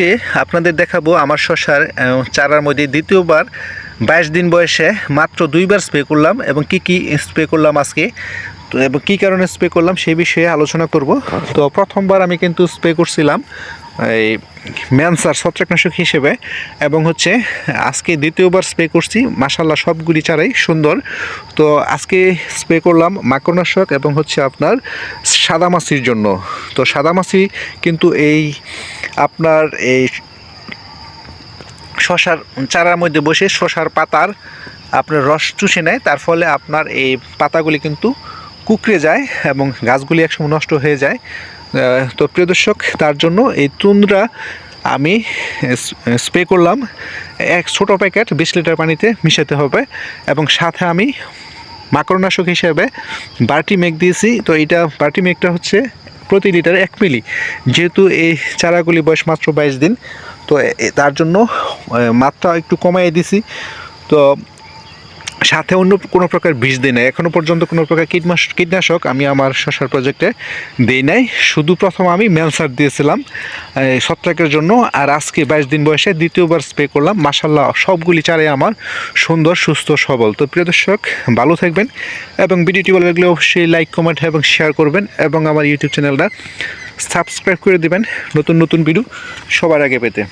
আজকে আপনাদের দেখাবো আমার শশার চারার মধ্যে। দ্বিতীয়বার বাইশ দিন বয়সে মাত্র দুইবার স্প্রে করলাম এবং কি কি স্প্রে করলাম আজকে, তো এবং কী কারণে স্প্রে করলাম সেই বিষয়ে আলোচনা করব। তো প্রথমবার আমি কিন্তু স্প্রে করছিলাম এই ম্যানসার ছত্রাকনাশক হিসেবে এবং হচ্ছে আজকে দ্বিতীয়বার স্প্রে করছি। মাসাল্লাহ সবগুলি চারাই সুন্দর। তো আজকে স্প্রে করলাম মাকড়নাশক এবং হচ্ছে আপনার সাদামাছির জন্য। তো সাদামাছি কিন্তু এই আপনার এই শশার চারার মধ্যে বসে শশার পাতার আপনার রস চুষে নেয়, তার ফলে আপনার এই পাতাগুলি কিন্তু কুকড়ে যায় এবং গাছগুলি একসময় নষ্ট হয়ে যায়। তো প্রিয় দর্শক, তার জন্য এই তুন্দ্রা আমি স্প্রে করলাম। এক ছোটো প্যাকেট বিশ লিটার পানিতে মিশাতে হবে এবং সাথে আমি মাকড়নাশক হিসেবে বাটি মেঘ দিয়েছি। তো এটা বাটি মেঘটা হচ্ছে প্রতি লিটার এক মিলি। যেহেতু এই চারাগুলি বয়স মাত্র বাইশ দিন, তো তার জন্য মাত্রা একটু কমাই দিছি। তো সাথে অন্য কোনো প্রকার বিষ দিই নাই। এখনও পর্যন্ত কোনো প্রকার কীটনাশ কীটনাশক আমি আমার শশার প্রজেক্টে দিই নাই। শুধু প্রথম আমি মেলসার দিয়েছিলাম ছত্রাকের জন্য। আর আজকে বাইশ দিন বয়সে দ্বিতীয়বার স্প্রে করলাম। মাসাল্লাহ সবগুলি চারে আমার সুন্দর, সুস্থ, সবল। তো প্রিয় দর্শক, ভালো থাকবেন এবং ভিডিওটি ভালো লাগলে অবশ্যই লাইক কমেন্ট এবং শেয়ার করবেন এবং আমার ইউটিউব চ্যানেলটা সাবস্ক্রাইব করে দিবেন। নতুন নতুন ভিডিও সবার আগে পেতে।